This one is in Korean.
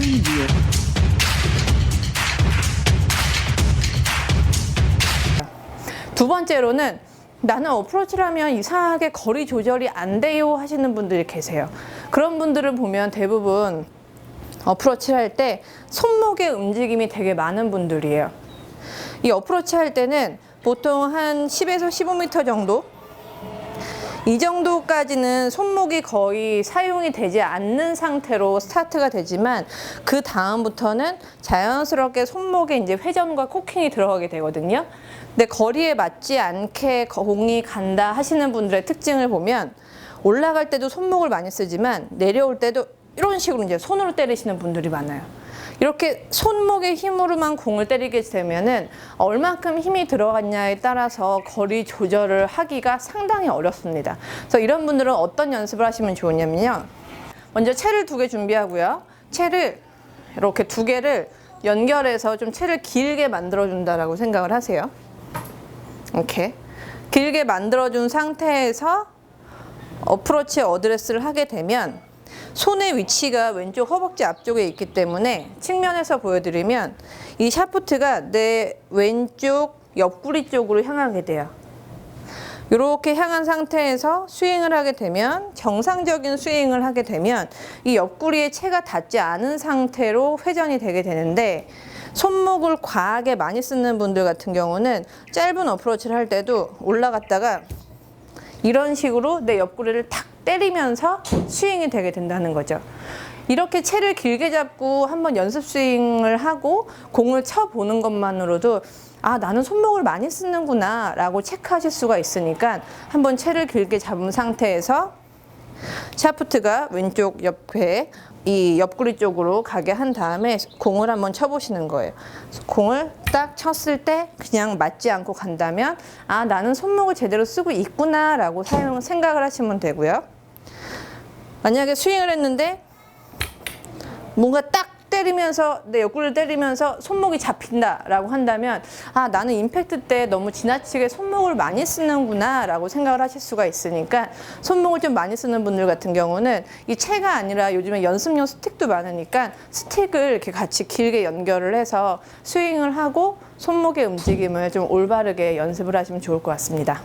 Preview. 두 번째로는 나는 어프로치를 하면 이상하게 거리 조절이 안 돼요 하시는 분들이 계세요. 그런 분들을 보면 대부분 어프로치를 할때 손목의 움직임이 되게 많은 분들이에요. 이 어프로치 할 때는 보통 한 10에서 15m 정도 이 정도까지는 손목이 거의 사용이 되지 않는 상태로 스타트가 되지만 그 다음부터는 자연스럽게 손목에 이제 회전과 코킹이 들어가게 되거든요. 근데 거리에 맞지 않게 공이 간다 하시는 분들의 특징을 보면 올라갈 때도 손목을 많이 쓰지만 내려올 때도 이런 식으로 이제 손으로 때리시는 분들이 많아요. 이렇게 손목의 힘으로만 공을 때리게 되면은 얼만큼 힘이 들어갔냐에 따라서 거리 조절을 하기가 상당히 어렵습니다. 그래서 이런 분들은 어떤 연습을 하시면 좋으냐면요. 먼저 채를 두 개 준비하고요. 채를 이렇게 두 개를 연결해서 좀 채를 길게 만들어 준다라고 생각을 하세요. 이렇게 길게 만들어 준 상태에서 어프로치 어드레스를 하게 되면 손의 위치가 왼쪽 허벅지 앞쪽에 있기 때문에 측면에서 보여드리면 이 샤프트가 내 왼쪽 옆구리 쪽으로 향하게 돼요. 이렇게 향한 상태에서 스윙을 하게 되면 정상적인 스윙을 하게 되면 이 옆구리에 채가 닿지 않은 상태로 회전이 되게 되는데 손목을 과하게 많이 쓰는 분들 같은 경우는 짧은 어프로치를 할 때도 올라갔다가 이런 식으로 내 옆구리를 탁 때리면서 스윙이 되게 된다는 거죠. 이렇게 채를 길게 잡고 한번 연습 스윙을 하고 공을 쳐보는 것만으로도 아, 나는 손목을 많이 쓰는구나 라고 체크하실 수가 있으니까 한번 채를 길게 잡은 상태에서 샤프트가 왼쪽 옆에 이 옆구리 쪽으로 가게 한 다음에 공을 한번 쳐보시는 거예요. 공을 딱 쳤을 때 그냥 맞지 않고 간다면 아 나는 손목을 제대로 쓰고 있구나 라고 사용 생각을 하시면 되고요. 만약에 스윙을 했는데 뭔가 딱 때리면서 내 옆구리를 때리면서 손목이 잡힌다라고 한다면 아 나는 임팩트 때 너무 지나치게 손목을 많이 쓰는구나라고 생각을 하실 수가 있으니까 손목을 좀 많이 쓰는 분들 같은 경우는 이 채가 아니라 요즘에 연습용 스틱도 많으니까 스틱을 이렇게 같이 길게 연결을 해서 스윙을 하고 손목의 움직임을 좀 올바르게 연습을 하시면 좋을 것 같습니다.